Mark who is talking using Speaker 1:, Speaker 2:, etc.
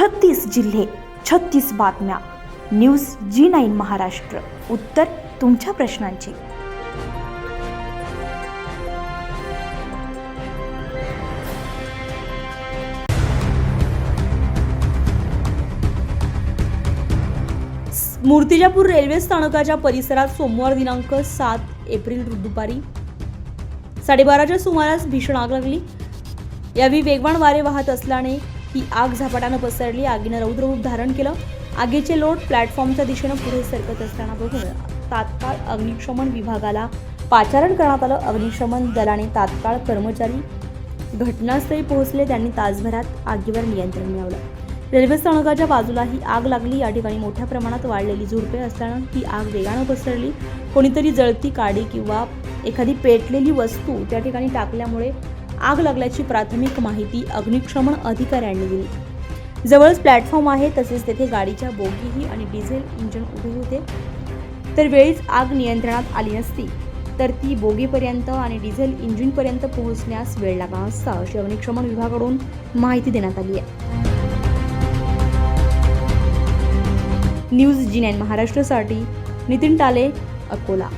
Speaker 1: छत्तीस जिल्हे छत्तीस बातम्या. News G nine Maharashtra. उत्तर तुमच्या प्रश्नांची.
Speaker 2: मूर्तिजापूर रेल्वे स्थानकाच्या परिसरात सोमवार दिनांक सात एप्रिल दुपारी साडेबाराच्या सुमारास भीषण आग लागली. यावेळी वेगवान वारे वाहत असल्याने ही आग झपाट्यानं पसरली. आगीनं रौद्र रूप धारण केलं. आगीचे लोट प्लॅटफॉर्मच्या दिशेनं पुढे सरकत असताना बघून तात्काळ अग्निशमन विभागाला पाचारण करण्यात आलं. अग्निशमन दलाने तात्काळ कर्मचारी घटनास्थळी पोहोचले. त्यांनी तासभरात आगीवर नियंत्रण मिळवलं. रेल्वे स्थानकाच्या बाजूला ही आग लागली. या ठिकाणी मोठ्या प्रमाणात वाढलेली झुडपे असताना ही आग वेगानं पसरली. कोणीतरी जळती काडी किंवा एखादी पेटलेली वस्तू त्या ठिकाणी टाकल्यामुळे आग लागल्याची प्राथमिक माहिती अग्निशमन अधिकाऱ्यांनी दिली. जवळच प्लॅटफॉर्म आहे तसेच तेथे गाडीच्या बोगीही आणि डिझेल इंजिन उभे होते. तर वेळीच आग नियंत्रणात आली नसती तर ती बोगीपर्यंत आणि डिझेल इंजिनपर्यंत पोहोचण्यास वेळ लागला असता अशी अग्निशमन विभागाकडून माहिती देण्यात आली आहे. न्यूज जी नाईन महाराष्ट्रासाठी नितीन टाले अकोला.